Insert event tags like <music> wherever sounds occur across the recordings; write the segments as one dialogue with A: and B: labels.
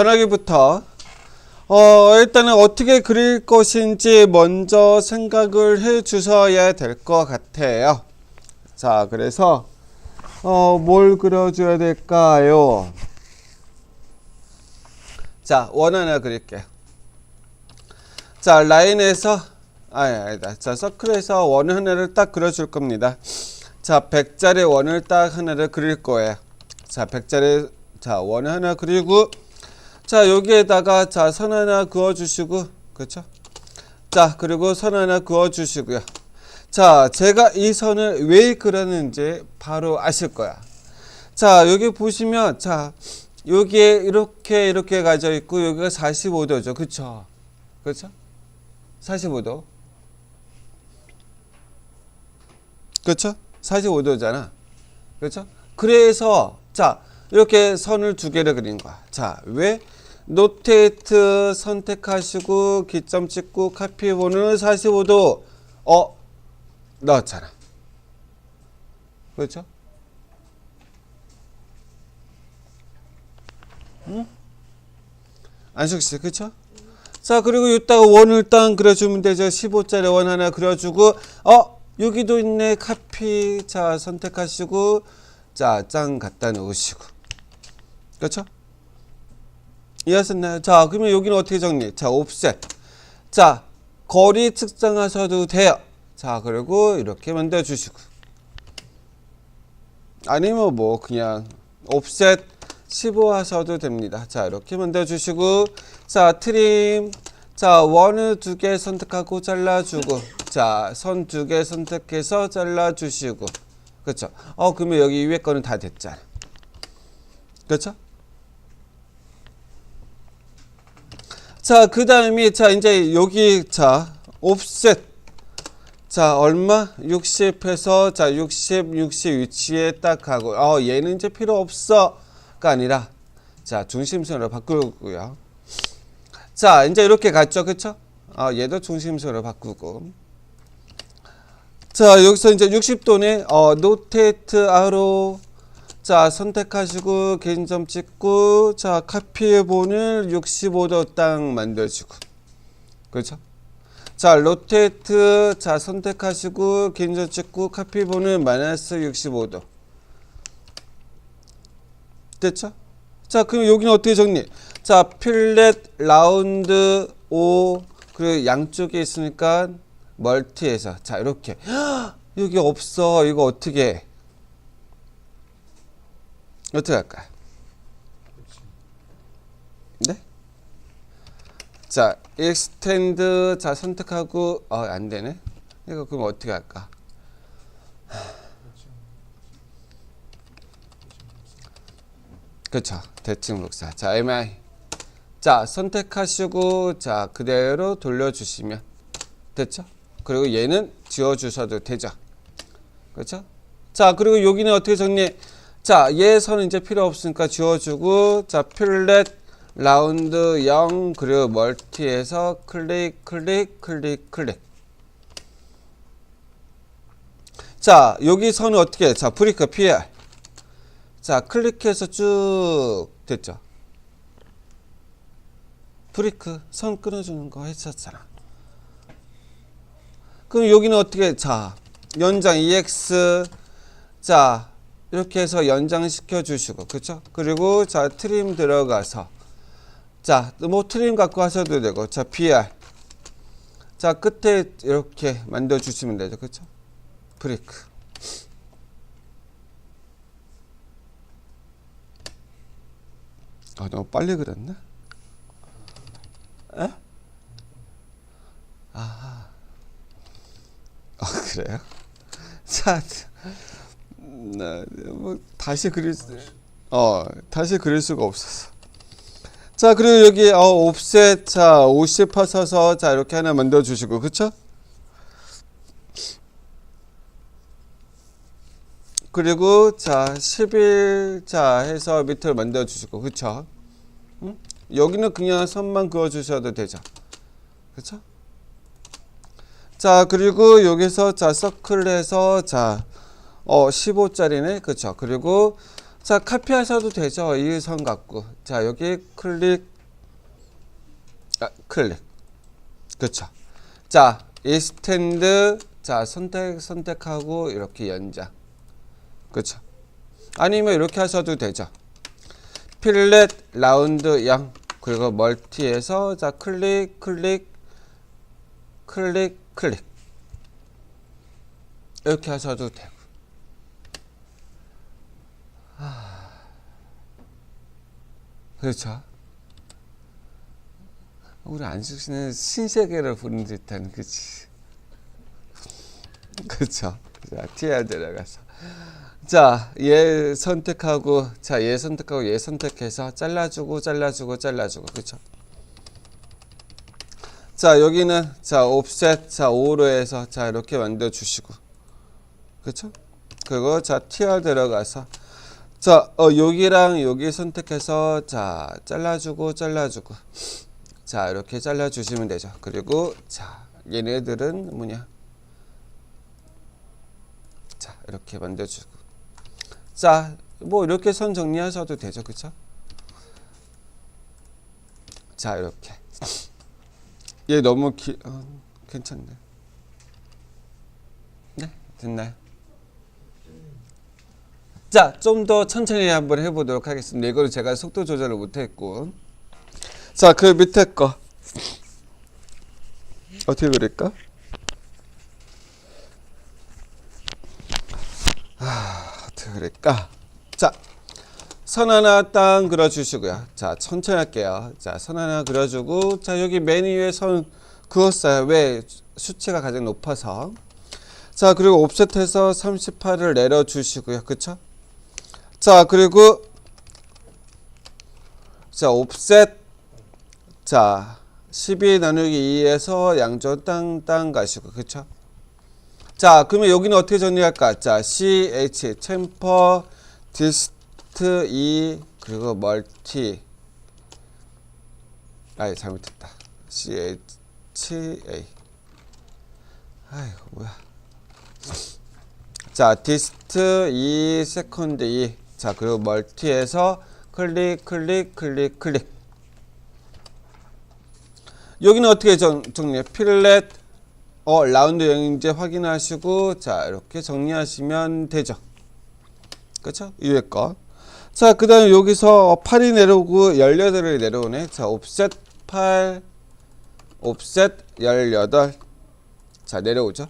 A: 전화기부터 어, 일단은 어떻게 그릴 것인지 먼저 생각을 해 주셔야 될 것 같아요. 자, 그래서 어, 뭘 그려줘야 될까요? 자, 원 하나 그릴게요. 자, 라인에서 아니, 아니다. 자, 서클에서 원 하나를 딱 그려줄 겁니다. 자, 백자리 원을 딱 하나를 그릴 거예요. 자, 백자리 자, 원 하나 그리고 자, 여기에다가 자, 선 하나 그어 주시고 그렇죠? 자, 그리고 선 하나 그어 주시고요. 자, 제가 이 선을 왜 그렸는지 바로 아실 거야. 자, 여기 보시면 자, 여기에 이렇게 이렇게 가져 있고 여기가 45도죠. 그렇죠? 그렇죠? 45도. 그렇죠? 45도잖아. 그렇죠? 그래서 자 이렇게 선을 두 개를 그린 거야. 자 왜? 노테이트 선택하시고 기점 찍고 카피본을 45도 어 넣었잖아. 그렇죠? 응? 안숙 씨, 그렇죠? 자 그리고 이따가 원을 딱 그려주면 되죠 15짜리 원 하나 그려주고 어 여기도 있네 카피 자 선택하시고 자 짱 갖다 놓으시고 그렇죠? 이해하셨나요? 자 그러면 여기는 어떻게 정리? 자 옵셋 자 거리 측정하셔도 돼요. 자 그리고 이렇게 만들어 주시고. 아니면 뭐 그냥 옵셋 15 하셔도 됩니다. 자, 이렇게 만들어 주시고. 자, 트림 자, 원을 두 개 선택하고 잘라 주고. 자, 선 두 개 선택해서 잘라 주시고. 그렇죠? 어, 그러면 여기 위에 거는 다 됐잖아. 그렇죠? 자, 그 다음에 자, 이제 여기 자, 옵셋 자 얼마? 60해서 자 60, 60 위치에 딱 하고 어 얘는 이제 필요 없어 가 아니라 자 중심선으로 바꾸고요. 자 이제 이렇게 갔죠 그쵸? 어 얘도 중심선으로 바꾸고. 자 여기서 이제 60도네 어 노테이트 아로 자 선택하시고 개인점 찍고 자 카피본을 65도 딱 만들어주고 그렇죠 자, 로테이트 자 선택하시고 긴저 찍고 카피본은 마이너스 65도. 됐죠? 자, 그럼 여기는 어떻게 정리? 자, 필렛 라운드 O 그리고 양쪽에 있으니까 멀티해서 자, 이렇게 <gasps> 여기 없어. 이거 어떻게 해? 어떻게 할까요? 네? 자, extend 자 선택하고 어, 안 되네. 이거 그럼 어떻게 할까? 그렇죠. 대칭 복사. 자, mi. 자, 선택하시고 자, 그대로 돌려 주시면 됐죠? 그리고 얘는 지워 주셔도 되죠. 그렇죠? 자, 그리고 여기는 어떻게 정리? 자, 얘 선은 이제 필요 없으니까 지워 주고 자, 필렛 라운드 0 그리고 멀티에서 클릭 클릭 클릭 클릭. 자 여기 선은 어떻게 해? 자 브리크 PR 자 클릭해서 쭉 됐죠? 브리크 선 끊어주는 거 했었잖아. 그럼 여기는 어떻게 해? 자 연장 EX. 자 이렇게 해서 연장시켜 주시고 그렇죠 그리고 자 트림 들어가서 자, 뭐 트림 갖고 하셔도 되고, 자, BR. 자, 끝에 이렇게 만들어 주시면 되죠. 그렇죠? 브레이크. 아, 너무 빨리 그렸나? 에? 아. 아, 그래요? <laughs> 자, 나, 뭐, 다시 그릴 수, 어, 다시 그릴 수가 없었어. 자 그리고 여기 어, 옵셋 자 50 하셔서 자 이렇게 하나 만들어 주시고 그쵸? 그리고 자 11, 자 해서 밑을 만들어 주시고 그쵸? 응? 여기는 그냥 선만 그어 주셔도 되죠. 그쵸? 자 그리고 여기서 자 서클 해서 자 어, 15짜리네 그쵸 그리고 자, 카피하셔도 되죠. 이선 갖고. 자, 여기 클릭, 아, 클릭. 그쵸. 자, 이 스탠드, 자, 선택, 선택하고 이렇게 연장. 그쵸. 아니면 이렇게 하셔도 되죠. 필렛, 라운드 0. 그리고 멀티에서, 자, 클릭, 클릭, 클릭, 클릭. 이렇게 하셔도 되고. 그렇죠. 우리 안숙 씨는 신세계를 부른 듯한 그치. <laughs> 그렇죠. 자, TR 들어가서. 자, 얘 선택하고, 자, 얘 선택하고, 얘 선택해서 잘라주고, 잘라주고, 잘라주고, 그렇죠. 자, 여기는 자, 옵셋, 자, 5로 해서 자, 이렇게 만들어 주시고, 그렇죠. 그리고 자, TR 들어가서 자, 어, 여기랑 여기 선택해서 자, 잘라주고 잘라주고. 자, 이렇게 잘라 주시면 되죠. 그리고 자, 얘네들은 뭐냐? 자, 이렇게 만들어 주고. 자, 뭐 이렇게 선 정리하셔도 되죠. 그쵸 자, 이렇게. 얘 너무 기 어, 괜찮네. 네, 됐나요? 자, 좀 더 천천히 한번 해보도록 하겠습니다. 이거는 제가 속도 조절을 못했고. 자, 그 밑에 거. 어떻게 그릴까? 아, 어떻게 그릴까? 자, 선 하나 딱 그려주시고요. 자, 천천히 할게요. 자, 선 하나 그려주고, 자, 여기 맨 위에 선 그었어요. 왜? 수치가 가장 높아서. 자, 그리고 옵셋해서 38을 내려주시고요. 그쵸? 자 그리고 자 옵셋. 자12 나누기 2에서 양조 땅땅 가시고 그쵸? 자 그러면 여기는 어떻게 정리할까? 자 CH 챔퍼 디스트 2 그리고 멀티. 아이 잘못했다. CHA 아이고 뭐야. 자 디스트 2 세컨드 2 자 그리고 멀티에서 클릭 클릭 클릭 클릭. 여기는 어떻게 정, 정리해? 필렛 어 라운드 영인지 확인하시고 자 이렇게 정리하시면 되죠. 그쵸? 위에 거자그 다음에 여기서 8이 내려오고 18이 내려오네. 자 옵셋 8 옵셋 18자 내려오죠?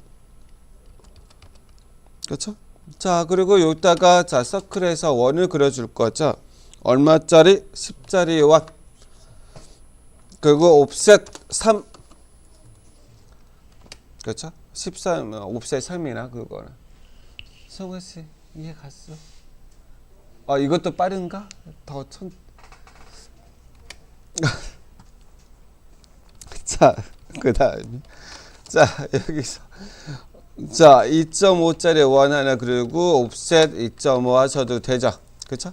A: 그렇죠 자, 그리고 여기다가 자, 서클에서 원을 그려 줄 거죠. 얼마짜리? 10짜리 원. 그리고 옵셋 3. 그렇죠? 13 옵셋 3이나 그거는. 성화 씨, 이해 갔어? 아, 이것도 빠른가? 더 천. <laughs> 자, 그 다음에 자, 여기서 자, 2.5짜리 원 하나 그리고 옵셋 2.5 하셔도 되죠. 그쵸?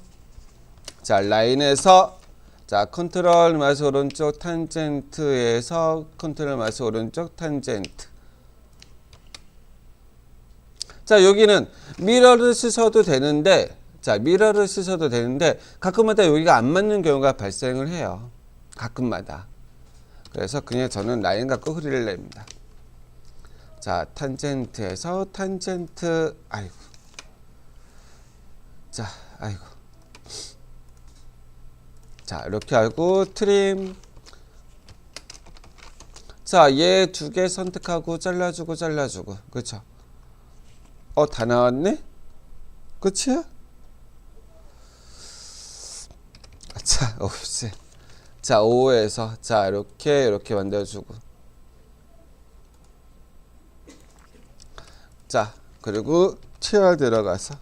A: 자, 라인에서 자, 컨트롤 마스 오른쪽 탄젠트에서 컨트롤 마스 오른쪽 탄젠트. 자, 여기는 미러를 쓰셔도 되는데 자, 미러를 쓰셔도 되는데 가끔마다 여기가 안 맞는 경우가 발생을 해요. 가끔마다. 그래서 그냥 저는 라인 갖고 흐리를 냅니다. 자, 탄젠트에서 탄젠트 아이고. 자, 아이고. 자, 이렇게 하고 트림 자, 얘 두 개 선택하고 잘라주고 잘라주고. 그렇죠? 어, 다 나왔네? 끝이야? 자, <laughs> 옵셋. 자, 5에서 자, 이렇게 이렇게 만들어 주고. 자, 그리고 TR 들어가서.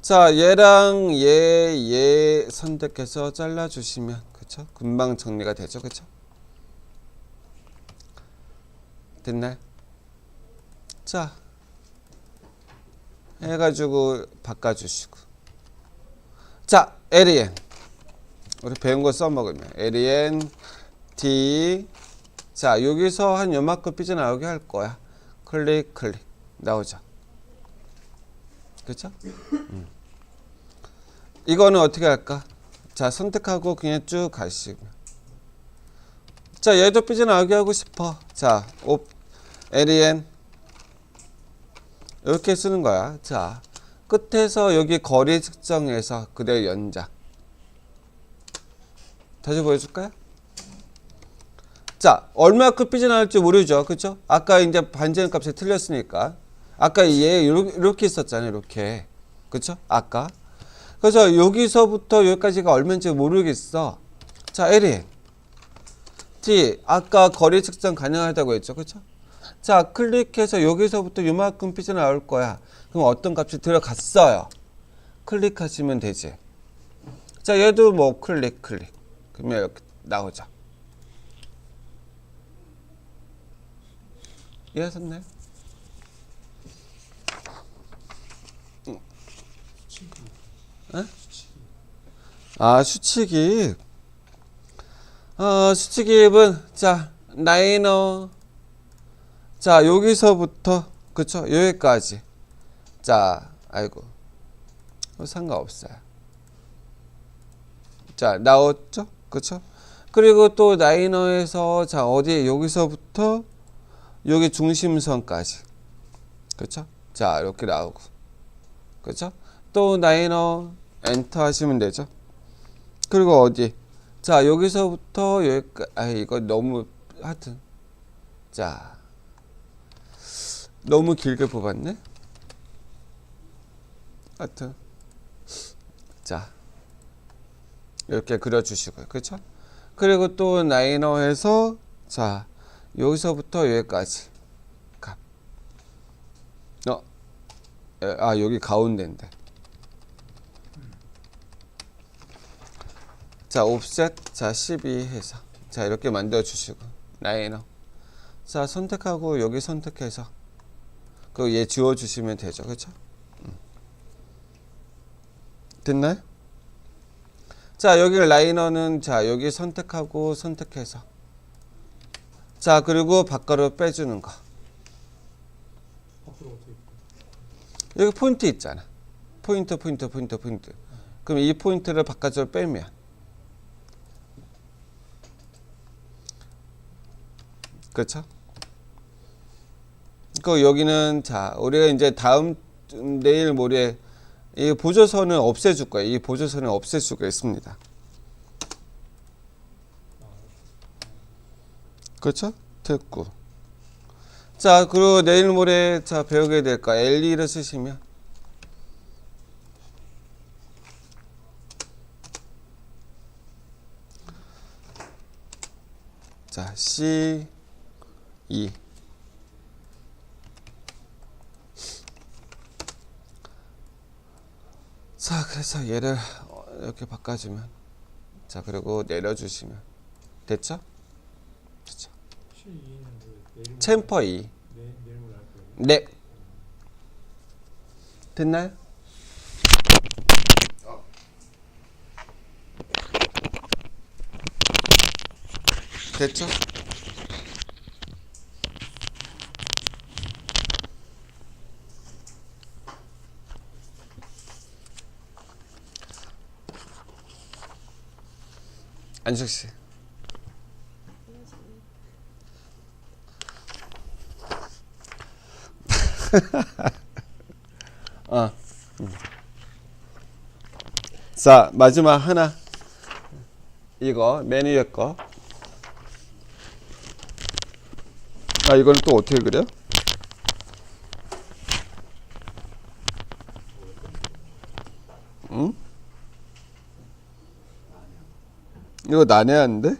A: 자, 얘랑 얘, 얘 선택해서 잘라 주시면 그쵸? 금방 정리가 되죠, 그쵸? 됐나요? 자, 해 가지고 바꿔 주시고. 자, LEN 우리 배운 거 써먹으면. LEN D. 자, 여기서 한 요만큼 삐져나오게 할 거야. 클릭, 클릭 나오죠. 그렇죠? 음. 이거는 어떻게 할까? 자, 선택하고 그냥 쭉 가시고. 자, 얘도 삐져나오게 하고 싶어. 자, 옵, LEN. 이렇게 쓰는 거야. 자, 끝에서 여기 거리 측정해서 그대로 연자. 다시 보여줄까요? 자, 얼마큼 삐져나올지 모르죠. 그쵸? 아까 이제 반지름 값이 틀렸으니까. 아까 얘 이렇게, 있었잖아요. 이렇게. 그쵸? 아까. 그래서 여기서부터 여기까지가 얼마인지 모르겠어. 자, LEN. T. 아까 거리 측정 가능하다고 했죠. 그쵸? 자, 클릭해서 여기서부터 요만큼 삐져나올 거야. 그럼 어떤 값이 들어갔어요. 클릭하시면 되지. 자, 얘도 뭐 클릭, 클릭. 그러면 이렇게 나오죠. 이해하셨나요? 에? 아, 수치기. 어, 수치기입은 자, 라이너. 자, 여기서부터 그쵸? 여기까지. 자, 아이고. 어, 상관없어요. 자, 나왔죠? 그쵸? 그리고 또 라이너에서 자, 어디 여기서부터 여기 중심선까지. 그쵸? 자, 이렇게 나오고. 그쵸? 또 라이너 엔터 하시면 되죠. 그리고 어디? 자, 여기서부터 여기까지. 아, 이거 너무 하여튼. 자. 너무 길게 뽑았네. 하여튼. 자. 이렇게 그려 주시고요. 그렇죠? 그리고 또 라이너에서 자, 여기서부터 여기까지 값. 어. 에, 아, 여기 가운데인데. 자, 옵셋 자, 12 해서 자, 이렇게 만들어 주시고 라이너. 자, 선택하고 여기 선택해서 그얘 지워 주시면 되죠. 그렇죠? 음. 됐나요? 자, 여기 라이너는 자, 여기 선택하고 선택해서 자, 그리고 바깥으로 빼주는 거. 여기 포인트 있잖아. 포인트, 포인트, 포인트, 포인트. 그럼 이 포인트를 바깥으로 빼면 그렇죠? 그 여기는 자 우리가 이제 다음 주- 내일 모레 이 보조선을 없애줄 거예요. 이 보조선을 없앨 수가 있습니다. 그렇죠? 됐고. 자 그리고 내일 모레 자 배우게 될거 L2를 쓰시면 자 C 2 자 그래서 얘를 어, 이렇게 바꿔주면 자 그리고 내려주시면 됐죠? 됐죠?
B: C2는 내일
A: 챔퍼
B: 2내 내일 모레 할 거예요.
A: 네. 됐나요? 됐죠? 안식 씨. <laughs> 어. 음. 자 마지막 하나 이거 맨 위에 거. 아 이건 또 어떻게? 응? 이거 난해한데?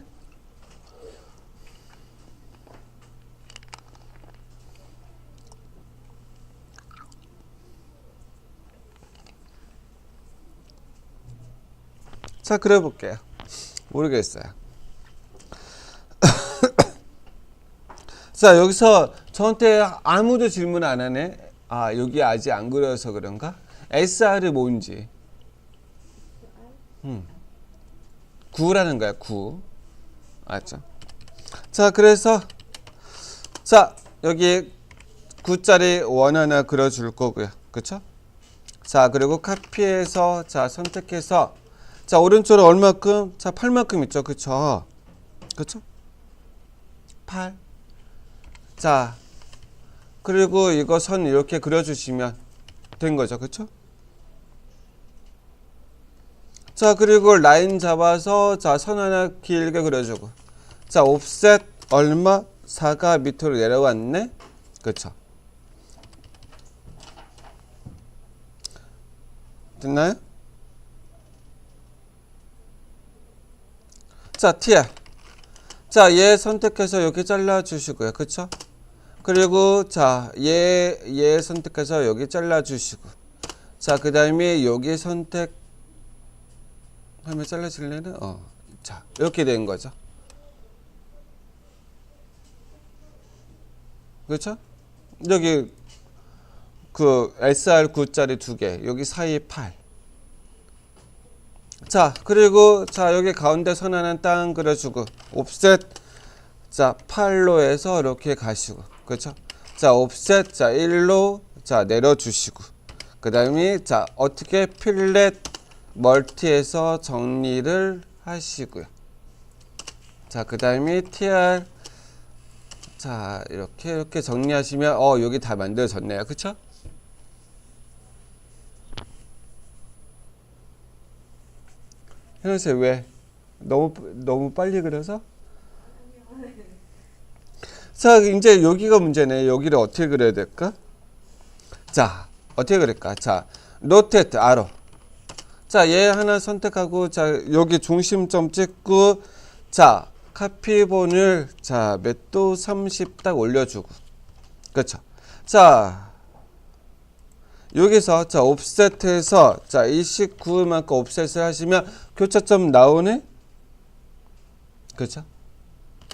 A: 자, 그려 볼게요. 모르겠어요. <coughs> 자, 여기서 저한테 아무도 질문 안 하네. 아, 여기 아직 안 그려서 그런가? SR이 뭔지. 음. 9라는 거야, 9. 알죠? 자, 그래서 자, 여기 9짜리 원 하나 그려 줄 거고요. 그쵸? 자 그리고 카피해서 자 선택해서 자 오른쪽으로 얼마큼 자 8만큼 있죠 그쵸 그쵸 8 자 그리고 이거 선 이렇게 그려주시면 된 거죠 그쵸 자 그리고 라인 잡아서 자 선 하나 길게 그려주고. 자 옵셋 얼마? 4가 밑으로 내려왔네. 그쵸? 됐나요? 자 TR 자얘 선택해서 여기 잘라 주시고요. 그쵸? 그리고 자얘얘 얘 선택해서 여기 잘라 주시고. 자 그 다음에 여기 선택 하면 잘라질래는 어 자 이렇게 된 거죠 그렇죠 여기 그 SR9짜리 두 개, 여기 사이 8. 자, 그리고 자, 여기 가운데 선 하나 땅 그려주고 옵셋 자, 8로 해서 이렇게 가시고. 그렇죠? 자, 옵셋 자, 1로 자, 내려 주시고. 그 다음에 자, 어떻게 필렛 멀티해서 정리를 하시고요. 자, 그 다음에 TR 자, 이렇게 이렇게 정리하시면 어, 여기 다 만들어졌네요. 그렇죠? 현세 왜? 너무 너무 빨리 그려서? 자 이제 여기가 문제네. 여기를 어떻게 그려야 될까? 자 어떻게 그릴까? 자 로테트 아로. 자 얘 하나 선택하고 자 여기 중심점 찍고 자 카피본을 자 몇도 30 딱 올려 주고 그렇죠. 자 여기서 자 옵셋해서 자 29만큼 옵셋을 하시면 교차점 나오네. 그렇죠?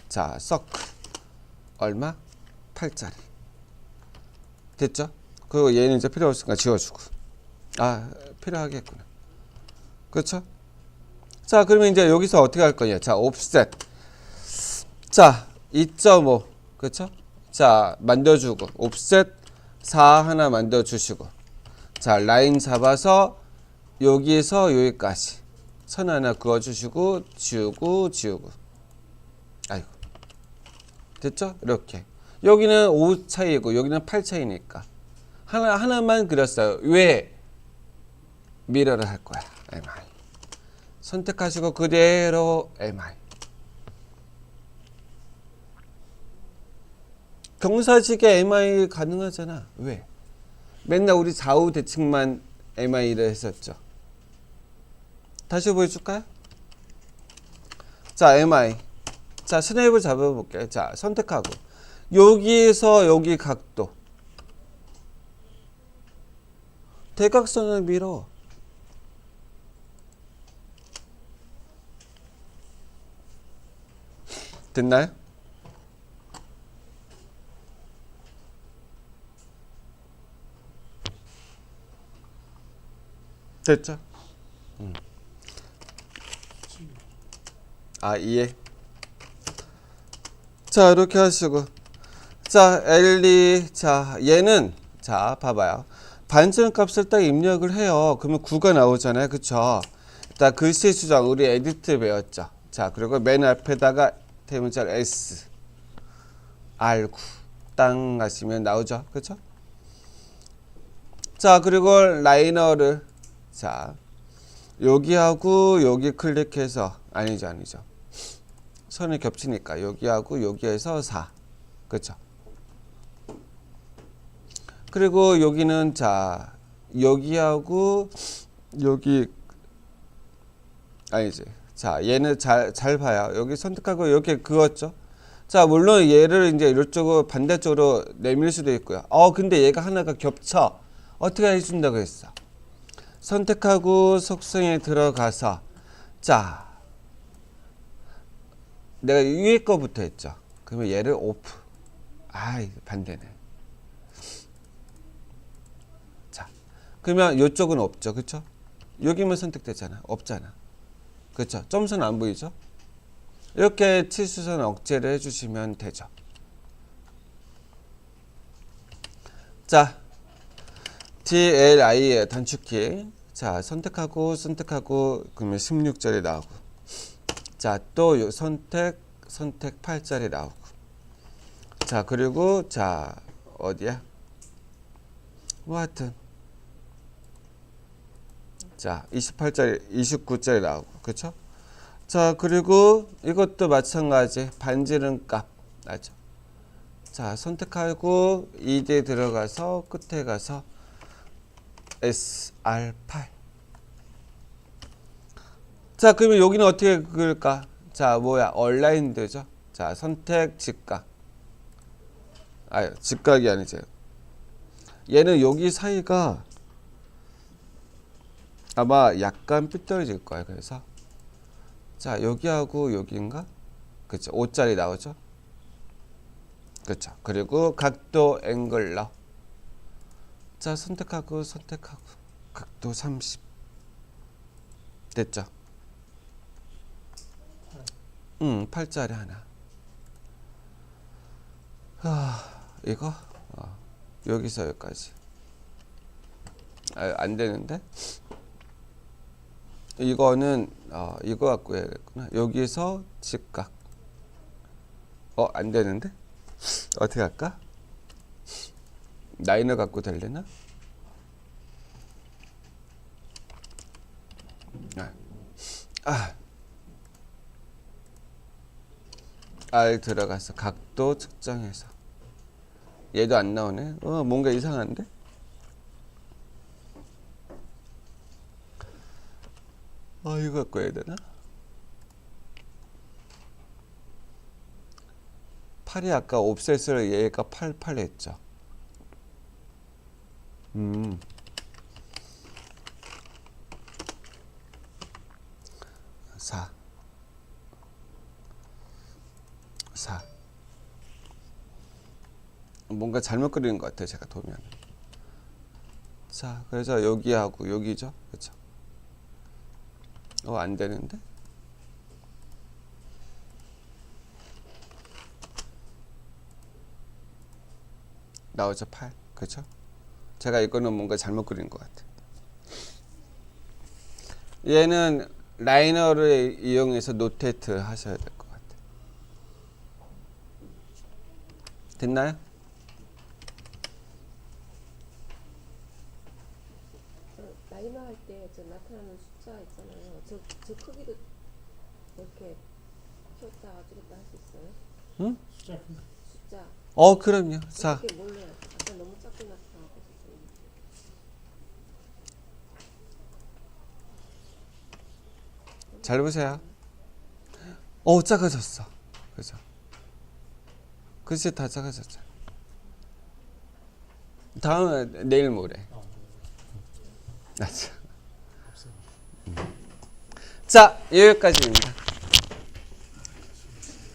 A: 자 서클 얼마? 8짜리 됐죠? 그리고 얘는 이제 필요 없으니까 지워주고 아 필요하겠구나. 그렇죠? 자 그러면 이제 여기서 어떻게 할 거냐? 자 옵셋 자2.5 그렇죠? 자 만들어 주고 옵셋 4 하나 만들어 주시고. 자 라인 잡아서 여기에서 여기까지. 선 하나 그어 주시고 지우고 지우고. 아이고. 됐죠? 이렇게. 여기는 5 차이고 여기는 8 차이니까. 하나 하나만 그렸어요. 왜? 미러를 할 거야 MI 선택하시고 그대로 MI 경사직에 MI 가능하잖아 왜? 맨날 우리 좌우 대칭만 MI를 했었죠. 다시 보여줄까요? 자, MI. 자, 스냅을 잡아볼게요. 자, 선택하고. 여기에서 여기 각도. 대각선을 밀어. 됐나요? 됐죠? 음. 아 이해. 자 이렇게 하시고 자 L2 자 얘는 자 봐봐요 반전 값을 딱 입력을 해요 그러면 9가 나오잖아요 그쵸 딱 글씨 수정 우리 에디트 배웠죠 자 그리고 맨 앞에다가 대문자 S. R9 땅 하시면 나오죠. 그쵸 자 그리고 라이너를. 자 여기하고 여기 클릭해서 아니죠 아니죠. 선이 겹치니까 여기하고 여기에서 4 그렇죠? 그리고 여기는 자 여기하고 여기 아니지 자 얘는 잘 잘 봐요. 여기 선택하고 이렇게 그었죠? 자 물론 얘를 이제 이쪽으로 반대쪽으로 내밀 수도 있고요. 어 근데 얘가 하나가 겹쳐. 어떻게 해준다고 했어? 선택하고 속성에 들어가서. 자 내가 위에 거부터 했죠. 그러면 얘를 오프. 아 반대네. 자 그러면 이쪽은 없죠. 그쵸? 여기만 선택됐잖아. 없잖아 그쵸 점선 안 보이죠 이렇게 치수선 억제를 해주시면 되죠 자 DLI의 단축키. 자, 선택하고 선택하고 그러면 16절이 나오고. 자, 또요 선택 선택 8절이 나오고. 자, 그리고 자, 어디야? 뭐 하여튼 자, 28절이 29절이 나오고. 그렇죠? 자, 그리고 이것도 마찬가지. 반지름 값 나죠. 자, 선택하고 이제 들어가서 끝에 가서 SR8. 자, 그러면 여기는 어떻게 그을까? 자, 뭐야? 얼라인드죠. 자, 선택 직각. 아, 직각이 아니죠. 얘는 여기 사이가 아마 약간 삐뚤어질 거예요. 그래서 자, 여기하고 여기인가? 그렇죠. 5짜리 나오죠. 그렇죠. 그리고 각도 앵글러. 자, 선택하고 선택하고 각도 30. 됐죠? 응, 8짜리 하나. 아, 이거 어, 여기서 여기까지. 아, 안 되는데? 이거는 어, 이거 갖고 해야겠구나. 여기서 직각. 어, 안 되는데? 어떻게 할까? 라이너 갖고 될래나? 아. 아. R 들어가서 각도 측정해서 얘도 안 나오네. 어, 뭔가 이상한데? 아, 이거 갖고 해야 되나? 팔이 아까 옵셋을 얘가 88 했죠. 음. 사. 사. 뭔가 잘못 그리는 것 같아요, 제가 도면. 자, 그래서 여기하고 여기죠, 그렇죠? 어, 안 되는데? 나오죠, 8. 그렇죠? 제가 이거는 뭔가 잘못 그린 것 같아요. 얘는 라이너를 이용해서 노테이트 하셔야 될 것 같아요. 됐나요?
C: 저 라이너 할때저 나타나는 숫자 있잖아요. 저, 저 크기도 이렇게 키웠다 줄였다 할 수 있어요?
B: 숫자 큰
C: 숫자
A: 어, 그럼요. 자,
C: 이렇게 몰라요. 아까 너무 작게 나타나고
A: 좀잘 보세요. 어, 작아졌어. 그죠? 글씨 다 작아졌죠. 다음은 내일 모레.
B: 아,
A: 아, 참. 자, 여기까지입니다.